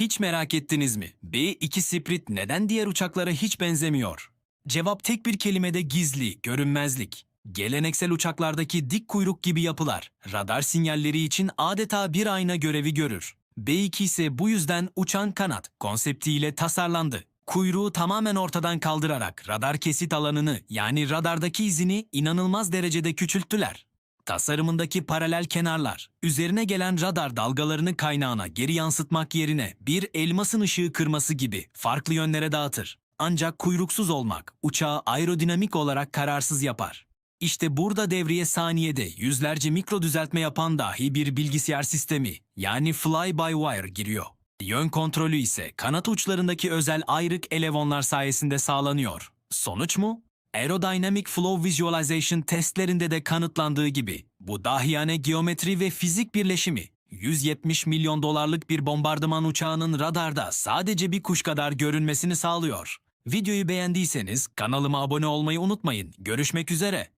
Hiç merak ettiniz mi? B-2 Spirit neden diğer uçaklara hiç benzemiyor? Cevap tek bir kelimede gizli, görünmezlik. Geleneksel uçaklardaki dik kuyruk gibi yapılar, radar sinyalleri için adeta bir ayna görevi görür. B-2 ise bu yüzden uçan kanat konseptiyle tasarlandı. Kuyruğu tamamen ortadan kaldırarak radar kesit alanını yani radardaki izini inanılmaz derecede küçülttüler. Tasarımındaki paralel kenarlar, üzerine gelen radar dalgalarını kaynağına geri yansıtmak yerine bir elmasın ışığı kırması gibi farklı yönlere dağıtır. Ancak kuyruksuz olmak uçağı aerodinamik olarak kararsız yapar. İşte burada devreye saniyede yüzlerce mikro düzeltme yapan dahi bir bilgisayar sistemi yani fly-by-wire giriyor. Yön kontrolü ise kanat uçlarındaki özel ayrık elevonlar sayesinde sağlanıyor. Sonuç mu? Aerodynamic Flow Visualization testlerinde de kanıtlandığı gibi bu dahiyane geometri ve fizik birleşimi 170 milyon dolarlık bir bombardıman uçağının radarda sadece bir kuş kadar görünmesini sağlıyor. Videoyu beğendiyseniz kanalıma abone olmayı unutmayın. Görüşmek üzere.